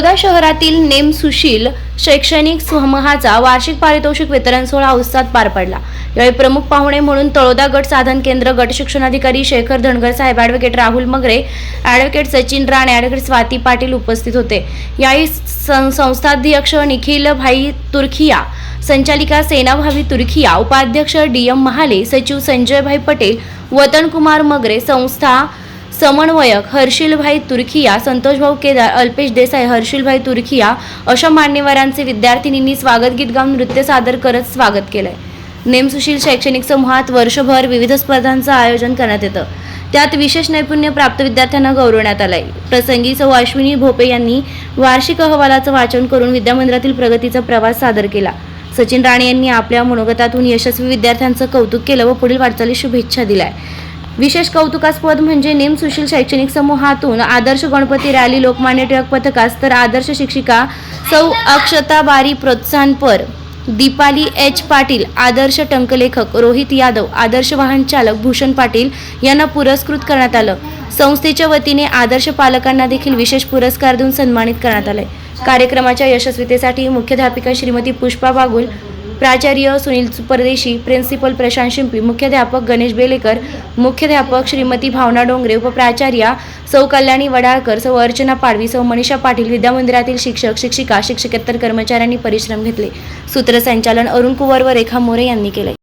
तळोदा शहरातील नेम सुशील शैक्षणिक समूहाचा वार्षिक पारितोषिक वितरण सोहळा उत्साहात पार पडला. यावेळी प्रमुख पाहुणे म्हणून तळोदा गट साधन केंद्र गट शिक्षणाधिकारी शेखर धनगर साहेब advocate Rahul Magare advocate Sachin Rane advocate Swati Patil उपस्थित होते. यावेळी सं- संस्थाध्यक्ष निखिल भाई तुर्खिया संचालिका सेनाभावी तुर्खिया उपाध्यक्ष डी एम महाले सचिव संजयभाई पटेल वतनकुमार मगरे संस्था समन्वयक हर्षिलभाई तुर्खिया संतोषभाऊ केदार अल्पेश देसाई हर्षिलभाई तुर्खिया अशा मान्यवरांचे विद्यार्थिनींनी स्वागत गीत गाऊन नृत्य सादर करत स्वागत केलंय. नेमसुशील शैक्षणिक समूहात वर्षभर विविध स्पर्धांचं आयोजन करण्यात येतं. त्यात विशेष नैपुण्य प्राप्त विद्यार्थ्यांना गौरवण्यात आलंय. प्रसंगी सौ अश्विनी भोपे यांनी वार्षिक अहवालाचं वाचन करून विद्यामंदिरातील प्रगतीचा प्रवास सादर केला. सचिन राणे यांनी आपल्या मनोगतातून यशस्वी विद्यार्थ्यांचं कौतुक केलं व पुढील वाटचाली शुभेच्छा दिल्या. विशेष कौतुकास्पद म्हणजे नेम सुशील शैक्षणिक समूहातून आदर्श गणपती रॅली लोकमान्य टिळक पथकास तर आदर्श शिक्षिका सौ अक्षता बारी प्रोत्साहनपर दीपाली एच पाटील आदर्श टंकलेखक रोहित यादव आदर्श वाहन चालक भूषण पाटील यांना पुरस्कृत करण्यात आलं. संस्थेच्या वतीने आदर्श पालकांना देखील विशेष पुरस्कार देऊन सन्मानित करण्यात आले कार्यक्रमाच्या यशस्वीतेसाठी मुख्याध्यापिका श्रीमती पुष्पा बागुल प्राचार्य सुनील परदेशी प्रिन्सिपल प्रशांत शिंपी मुख्याध्यापक गणेश बेलेकर मुख्याध्यापक श्रीमती भावना डोंगरे उपप्राचार्या सौ कल्याणी वडाळकर सौ अर्चना पाडवी सौ मनीषा पाटील विद्यामंदिरातील शिक्षक शिक्षिका शिक्षकेतर कर्मचाऱ्यांनी परिश्रम घेतले. सूत्रसंचालन अरुण कुवर व रेखा मोरे यांनी केले.